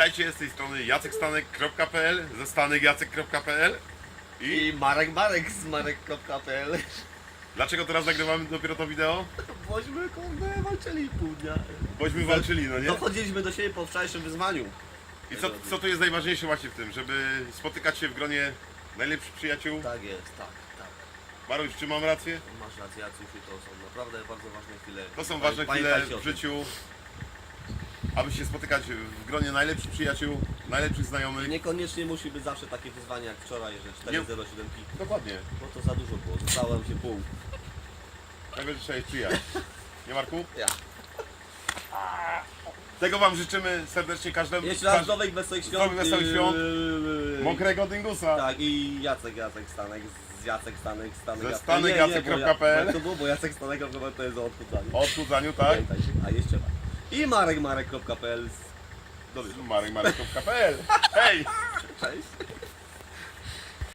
Witajcie z tej strony jacekstanek.pl ze stanekjacek.pl i I Marek Marek z marek.pl dlaczego teraz nagrywamy dopiero to wideo? Bośmy kurde walczyli pół dnia. Bośmy walczyli, no nie? Dochodziliśmy do siebie po wczorajszym wyzwaniu. I co, co tu jest najważniejsze właśnie w tym, żeby spotykać się w gronie najlepszych przyjaciół? Tak jest, tak, tak. Maruś, czy mam rację? Masz rację, Jacusiu, to są naprawdę bardzo ważne chwile. To są ważne chwile pamiętajcie o w tym. życiu, aby się spotykać w gronie najlepszych przyjaciół, najlepszych znajomych. Niekoniecznie musi być zawsze takie wyzwanie jak wczoraj, że 407 pi. Dokładnie. Bo to za dużo było, zostało nam się pół. Ich przyjać. Nie Marku? Ja. Tego Wam życzymy serdecznie każdemu. Jeszcze raz każ- nowych wesołych świąt. Zdrowych, wesołych świąt. Yy, Mokrego dyngusa. Tak, i Jacek, Jacek Stanek, z Jacek Stanek, Stanek. Ze Jacek. stanekjacek.pl. Nie, nie, bo ja- bo to było, bo Jacek Stanek to jest o odchudzaniu. O odchudzaniu, tak? Pamiętajcie. A jeszcze raz. I marekmarek.pl. Dobry. Marek Marek.pl Hej! Cześć.